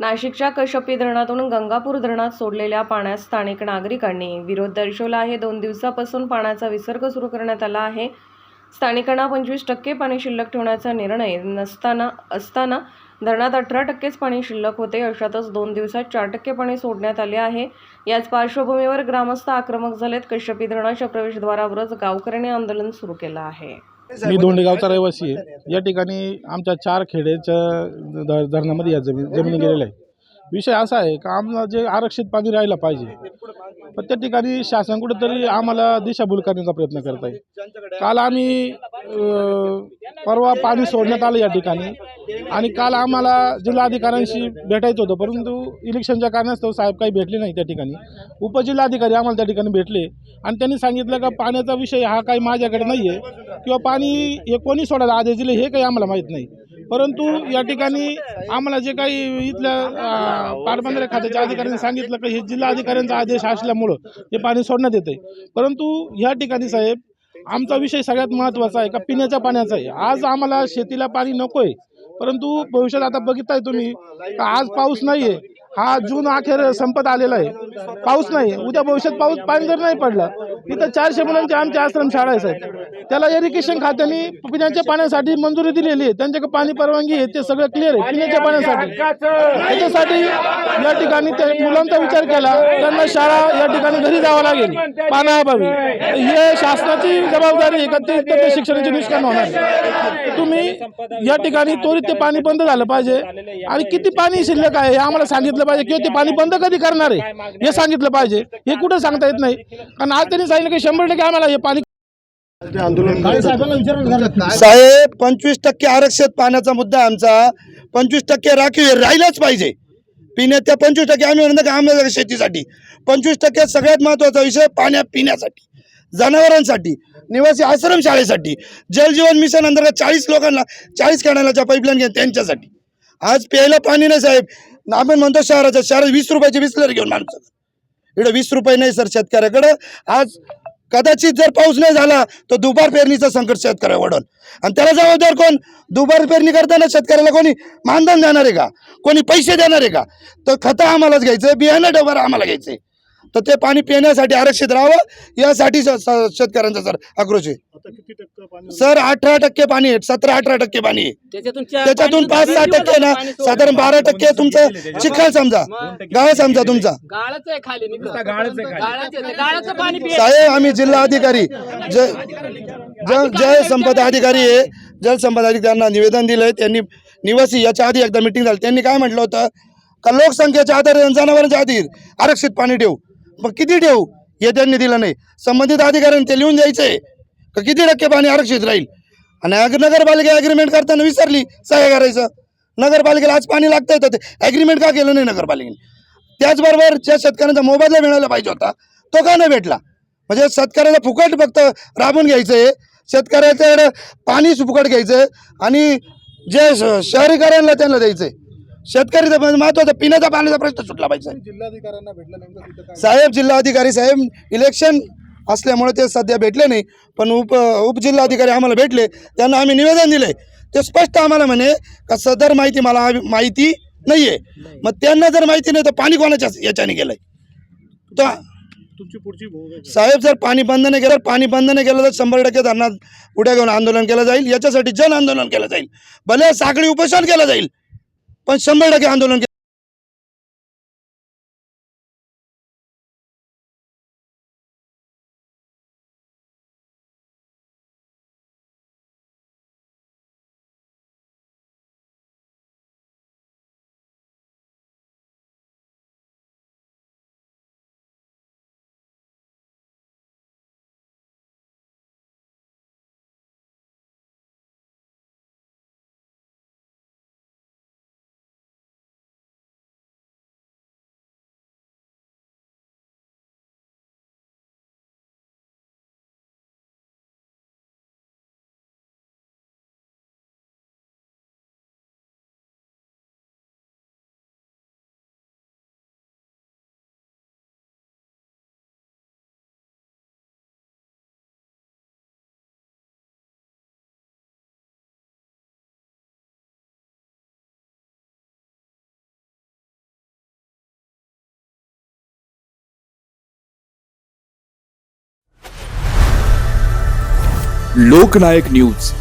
नाशिकच्या कशपी धरणातून गंगापूर धरणात सोडलेल्या पाण्यास स्थानिक नागरिकांनी विरोध दर्शवला आहे. दोन दिवसापासून पाण्याचा विसर्ग सुरू करण्यात आला आहे. स्थानिकांना पंचवीस टक्के पाणी शिल्लक ठेवण्याचा निर्णय नसताना असताना धरणात अठरा टक्केच पाणी शिल्लक होते. अशातच दोन दिवसात चार टक्के पाणी सोडण्यात आले आहे. याच पार्श्वभूमीवर ग्रामस्थ आक्रमक झालेत. कश्यपी धरणाच्या प्रवेशद्वारावरच गावकऱ्यांनी आंदोलन सुरू केलं आहे. मी दोंडेगावचा रहिवासी आहे. या ठिकाणी आमच्या चार खेड्याच्या धरणामध्ये या जमीन जमिनी गेलेल्या आहे विषय असा आहे का आम्हाला जे आरक्षित पाणी राहायला पाहिजे पण त्या ठिकाणी शासन कुठेतरी आम्हाला दिशाभूल करण्याचा प्रयत्न करत आहे. काल आम्ही परवा पाणी सोडण्यात आलं या ठिकाणी. आणि काल आम्हाला जिल्हाधिकाऱ्यांशी भेटायचं होतं परंतु इलेक्शनच्या कारणास्तव साहेब काही भेटले नाही त्या ठिकाणी. उपजिल्हाधिकारी आम्हाला त्या ठिकाणी भेटले. आणि त्यांनी सांगितलं का पाण्याचा विषय हा काही माझ्याकडे नाही आहे किंवा पाणी हे कोणी सोडायला आदेश दिले हे काही आम्हाला माहीत नाही. परंतु या ठिकाणी आम्हाला जे काही इथल्या पाटबंधारे खात्याच्या अधिकाऱ्यांनी सांगितलं की हे जिल्हा अधिकाऱ्यांचा आदेश असल्यामुळं हे पाणी सोडण्यात येते परंतु ह्या ठिकाणी साहेब आमचा विषय सगळ्यात महत्त्वाचा आहे का? पिण्याच्या पाण्याचा आहे. आज आम्हाला शेतीला पाणी नको आहे परंतु भविष्यात आता बघितताय तुम्ही का? आज पाऊस नाही आहे हा जून अखेर संपत आलेला आहे. पाऊस नाही. उद्या भविष्यात पाऊस पाणी जर नाही पडलं तिथं चारशे मुलांची आमची आश्रम शाळा आहे साहेब. त्याला इरिगेशन खात्याने पिण्याच्या पाण्यासाठी मंजुरी दिलेली आहे. त्यांच्याकडे पाणी परवानगी आहे. ते सगळं क्लिअर आहे. पिण्याच्या पाण्यासाठी. त्याच्यासाठी या ठिकाणी त्या मुलांचा विचार केला. त्यांना शाळा या ठिकाणी घरी जावं लागेल. पाण्याअभावी. हे शासनाची जबाबदारी आहे का? ते शिक्षणाचे नुकसान होणार तुम्ही या ठिकाणी त्वरित ते पाणी बंद झालं पाहिजे. आणि किती पाणी शिल्लक आहे हे आम्हाला सांगितलं पाहिजे किंवा ते पाणी बंद कधी करणार आहे? हे सांगितलं पाहिजे. हे कुठं सांगता येत नाही? कारण आज त्यांनी सांगितलं की शंभर टक्के आम्हाला हे पाणी साहेब पंचवीस टक्के आरक्षित पाण्याचा मुद्दा आमचा. पंचवीस टक्के राखीव राहिलाच पाहिजे. पिण्यात त्या पंचवीस टक्के आम्ही म्हणतो का आम्हाला शेतीसाठी. पंचवीस टक्के सगळ्यात महत्त्वाचा विषय पाण्या पिण्यासाठी जनावरांसाठी निवासी आश्रम शाळेसाठी जलजीवन मिशन अंतर्गत चाळीस लोकांना चाळीस कॅनलाच्या पाईपलाईन घ्या त्यांच्यासाठी. आज प्यायला पाणी नाही साहेब. आपण म्हणतो शहराच्या शहरात वीस रुपयाचे बिस्लरी घेऊन माणसं इकडे वीस रुपये नाही सर शेतकऱ्याकडं. आज कदाचित जर पाऊस नाही झाला तर दुबार पेरणीचं संकट शेतकऱ्या वाढवल आणि त्याला जबाबदार कोण? दुबार पेरणी करताना शेतकऱ्याला कोणी मानधन देणार आहे का? कोणी पैसे देणार आहे का? तर खतं आम्हालाच घ्यायचं बियाणं डबर आम्हाला घ्यायचंय तर ते पाणी पिण्यासाठी आरक्षित राहावं यासाठी शेतकऱ्यांचा सर आक्रोश आहे. सर अठरा टक्के पाणी आहे सतरा अठरा टक्के पाणी आहे. त्याच्यातून पाच सहा टक्के ना साधारण बारा टक्के तुमचं चिखल समजा. गाळ समजा तुमचा. गाळच आहे खाली नुसतं. गाळाचं आहे. गाळाचं पाणी पिय साहेब आम्ही जिल्हा अधिकारी. ज ज- जल संपदा अधिकारी आहे. जलसंपदा अधिकाऱ्यांना निवेदन दिलंय. त्यांनी निवासी याच्या आधी एकदा मिटिंग झाली. त्यांनी काय म्हटलं होतं? का लोकसंख्येच्या आधारे जनावरांच्या आधी आरक्षित पाणी ठेवू. मग किती ठेवू? हे त्यांनी दिलं नाही. संबंधित अधिकाऱ्यांनी ते लिहून द्यायचंय. का किती टक्के पाणी आरक्षित राहील? आणि नगरपालिका ॲग्रीमेंट करताना विसरली सह्या करायचं. नगरपालिकेला आज पाणी लागतं तर ते ॲग्रीमेंट का केलं नाही नगरपालिकेने? त्याचबरोबर ज्या शेतकऱ्यांचा मोबदला मिळायला पाहिजे होता तो का नाही भेटला? म्हणजे शेतकऱ्याला फुकट फक्त राबून घ्यायचं आहे शेतकऱ्याच्याकडे पाणी फुकट घ्यायचं आणि जे श- शहरीकरांना त्यांना द्यायचं आहे शेतकरी महत्त्वाचा पिण्याचा पाण्याचा प्रश्न सुटला पाहिजे. साहेब जिल्हाधिकारी साहेब इलेक्शन असल्यामुळे ते सध्या भेटले नाही पण उप उपजिल्हाधिकारी आम्हाला भेटले त्यांना आम्ही निवेदन दिले ते स्पष्ट आम्हाला म्हणे का सदर माहिती मला माहिती नाही आहे मग त्यांना जर माहिती नाही तर पाणी कोणाच्या याच्याने गेलंय? तर तुमची पुढची भूमिका साहेब जर पाणी बंद नाही केलं पाणी बंद नाही केलं तर शंभर टक्के धरणात उड्या घेऊन आंदोलन केलं जाईल. याच्यासाठी जन आंदोलन केलं जाईल. भले साखळी उपोषण केलं जाईल पण शंभर टक्के आंदोलन लोकनायक न्यूज.